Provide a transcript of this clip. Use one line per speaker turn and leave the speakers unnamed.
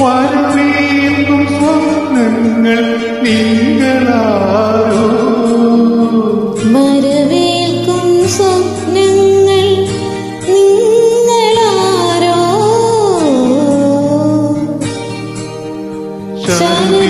വാഴ്ത്തേന്നും സ്വപ്നങ്ങൾ നിങ്ങളാരോ
മരവേൽക്കും സ്വപ്നങ്ങൾ നിങ്ങളാരോ?
ശാന്തി